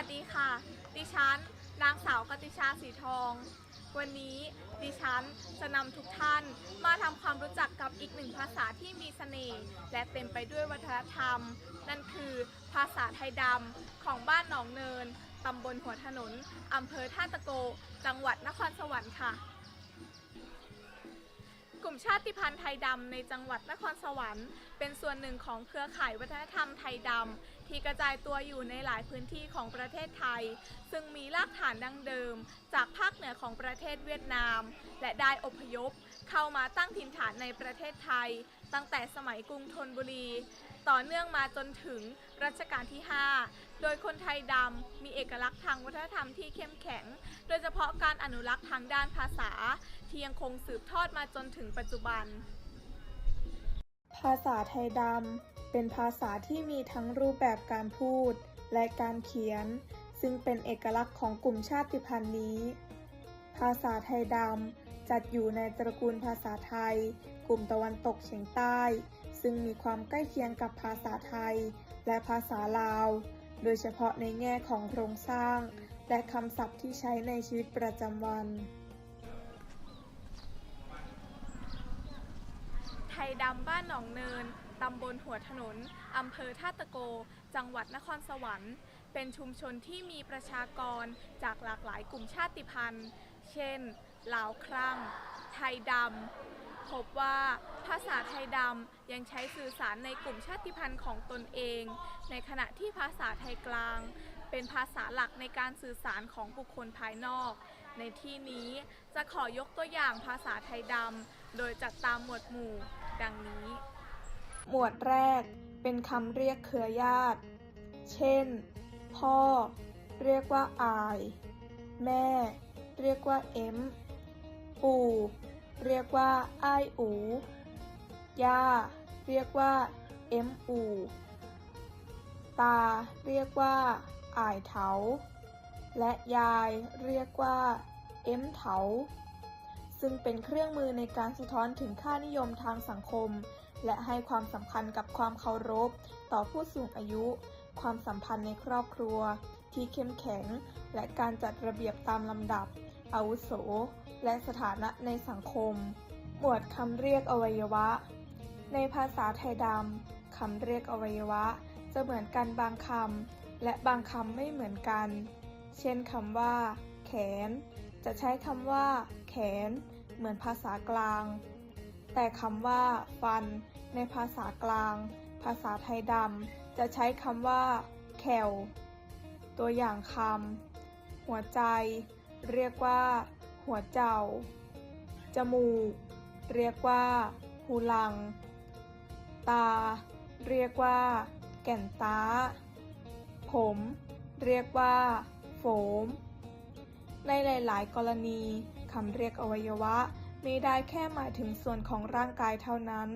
วัสดีค่ะ ดิฉัน นางสาวกติชาสีทอง วันนี้ดิฉันจะนำทุกท่านมาทำความรู้จักกับอีกหนึ่งภาษาที่มีเสน่ห์และเต็มไปด้วยวัฒนธรรม นั่นคือภาษาไทยดำของบ้านหนองเนินตำบลหัวถนนอำเภอท่าตะโก จังหวัดนครสวรรค์ค่ะ ลุ่มชาติพันธุ์ไทยดำในจังหวัดนครสวรรค์ เป็นส่วนหนึ่งของเครือข่ายวัฒนธรรมไทยดำที่กระจายตัวอยู่ในหลายพื้นที่ของประเทศไทย ซึ่งมีรากฐานดั้งเดิม จากภาคเหนือของประเทศเวียดนาม และได้อพยพ เข้ามาตั้งถิ่นฐานในประเทศไทย ตั้งแต่สมัยกรุงธนบุรี ต่อเนื่องมาจนถึงรัชกาลที่ 5 โดยคนไทยดำมีเอกลักษณ์ทางวัฒนธรรมที่เข้มแข็ง โดยเฉพาะการอนุรักษ์ทางด้านภาษา ที่ยังคงสืบทอดมาจนถึงปัจจุบัน ภาษาไทยดำเป็นภาษาที่มีทั้งรูปแบบการพูดและการเขียน ซึ่งเป็นเอกลักษณ์ของกลุ่มชาติพันธุ์นี้ ภาษาไทยดำจัดอยู่ในตระกูลภาษาไทย กลุ่มตะวันตกเฉียงใต้ ซึ่งมีความใกล้เคียงกับภาษาไทย และภาษาลาว โดยเฉพาะในแง่ของโครงสร้าง และคำศัพท์ที่ใช้ในชีวิตประจำวัน ไทยดำบ้านหนองเนิน ตำบลหัวถนน อำเภอท่าตะโก จังหวัดนครสวรรค์ เป็นชุมชนที่มีประชากรจากหลากหลายกลุ่มชาติพันธุ์ เช่น ลาวครั่ง ไทยดำ พบว่าภาษาไทยดำยังใช้สื่อสารในกลุ่มชาติพันธุ์ของตนเอง ในขณะที่ภาษาไทยกลาง เป็นภาษาหลักในการสื่อสารของบุคคลภายนอก ในที่นี้จะขอยกตัวอย่างภาษาไทยดำโดยจัดตามหมวดหมู่ ดังนี้ หมวดแรกเป็นคำเรียกเครือญาติ เช่น พ่อ เรียกว่าอาย แม่ เรียกว่าเอ็ม ปู่ เรียกว่าอ้ายอู ย่า เรียกว่า เอ็มอู ตา เรียกว่าอายเถา และยายเรียกว่า เอ็มเถา ซึ่งเป็นเครื่องมือในการสะท้อนถึงค่านิยมทางสังคม และให้ความสำคัญกับความเคารพ ต่อผู้สูงอายุ ความสัมพันธ์ในครอบครัว ที่เข้มแข็ง และการจัดระเบียบตามลำดับ อาวุโส และสถานะในสังคม หมวดคำเรียกอวัยวะ ในภาษาไทยดำคำเรียกอวัยวะ จะเหมือนกันบางคำและบางคำไม่เหมือนกัน เช่นคำว่า แขน จะใช้คำว่า แขน เหมือนภาษากลาง แต่คำว่า ฟัน ในภาษากลาง ภาษาไทยดำจะใช้คำว่า แขวตัวอย่างคำหัวใจ เรียกว่า หัวเจ้า จมูก เรียกว่า หูลัง ตา เรียกว่า แก่นตา ผม เรียกว่า โฝม ในหลาย ๆ กรณีคำเรียกอวัยวะไม่ได้แค่หมายถึงส่วนของร่างกายเท่านั้น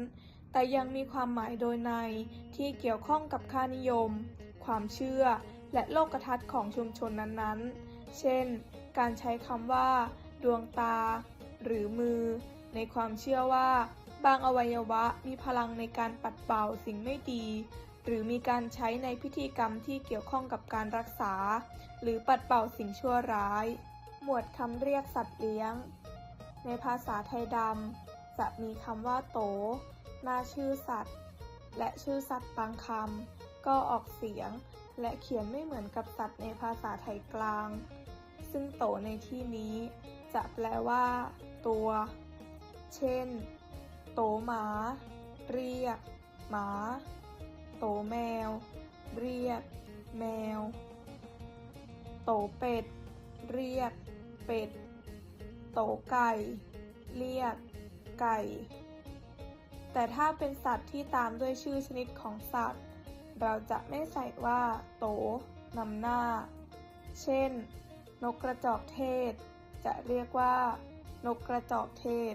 แต่ยังมีความหมายโดยในที่เกี่ยวข้องกับค่านิยม ความเชื่อ และโลกทัศน์ของชุมชนนั้นๆ เช่น การใช้คำว่า ดวงตา หรือมือ ในความเชื่อว่า บางอวัยวะมีพลังในการปัดเป่าสิ่งไม่ดี หรือมีการใช้ในพิธีกรรมที่เกี่ยวข้องกับการรักษา หรือปัดเป่าสิ่งชั่วร้าย หมวดคำเรียกสัตว์เลี้ยง ในภาษาไทยดำจะมีคำว่า โตหน้าชื่อสัตว์ และชื่อสัตว์บางคำก็ออกเสียงและเขียนไม่เหมือนกับสัตว์ในภาษาไทยกลาง ซึ่งโตในที่นี้ จะแปลว่า ตัว เช่น โตหมา เรียก หมา โตแมว เรียก แมว โตเป็ด เรียก เป็ด โตไก่ เรียก ไก่ แต่ถ้าเป็นสัตว์ที่ตามด้วยชื่อชนิดของสัตว์ เราจะไม่ใส่ว่า โตนำหน้า เช่น นกกระจอกเทศ จะเรียกว่า นกกระจอกเทศ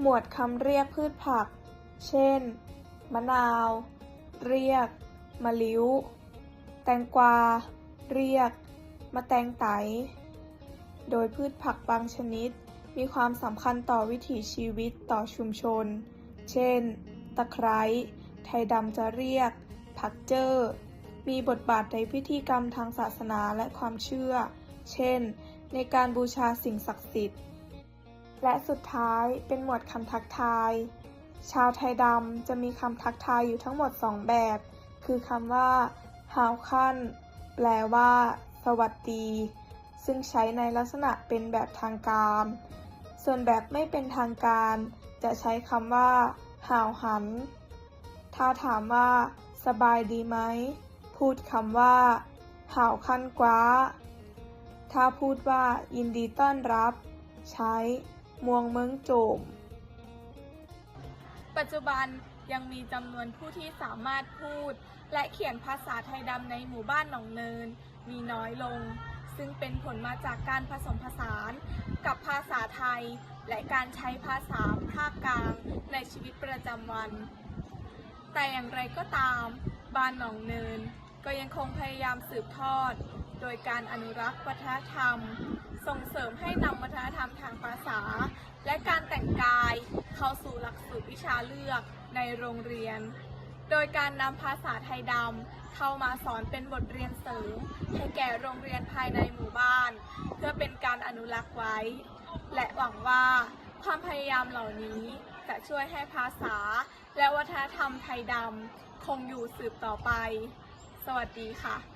หมวดคำเรียกพืชผัก เช่น มะนาว เรียก มะลิ้ว แตงกวา เรียก มะแตงไต โดยพืชผักบางชนิด มีความสำคัญต่อวิถีชีวิตต่อชุมชน เช่น ตะไคร้ ไทยดำจะเรียก ผักเจอมีบทบาทในพิธีกรรมทางศาสนาและความเชื่อ เช่น ในการบูชาสิ่งศักดิ์สิทธิ์ และสุดท้ายเป็นหมวดคำทักทาย ชาวไทยดำจะมีคำทักทายอยู่ทั้งหมด 2 แบบ คือคำว่าฮาวคันแปลว่า สวัสดี ซึ่งใช้ในลักษณะเป็นแบบทางการ ส่วนแบบไม่เป็นทางการ จะใช้คำว่าฮาวหัน ถ้าถามว่า สบายดีไหม พูดคำว่าฮาวคันกว้า ถ้าพูดว่ายินดีต้อนรับ ใช้ มวงเมืองโจม ปัจจุบันยังมีจำนวนผู้ที่สามารถพูด และเขียนภาษาไทยดำในหมู่บ้านหนองเนิน มีน้อยลง ซึ่งเป็นผลมาจากการผสมผสานกับภาษาไทย และการใช้ภาษาภาคกลางในชีวิตประจำวัน แต่อย่างไรก็ตาม บ้านหนองเนิน ก็ยังคงพยายามสืบทอด โดยการอนุรักษ์วัฒนธรรม ส่งเสริมให้นำวัฒนธรรมทางภาษา และการแต่งกายเข้าสู่หลักสูตรวิชาเลือกในโรงเรียน โดยการนำภาษาไทยดำเข้ามาสอนเป็นบทเรียนเสริมให้แก่โรงเรียนภายในหมู่บ้าน เพื่อเป็นการอนุรักษ์ไว้ และหวังว่าความพยายามเหล่านี้จะช่วยให้ภาษา และวัฒนธรรมไทยดำคงอยู่สืบต่อไป สวัสดีค่ะ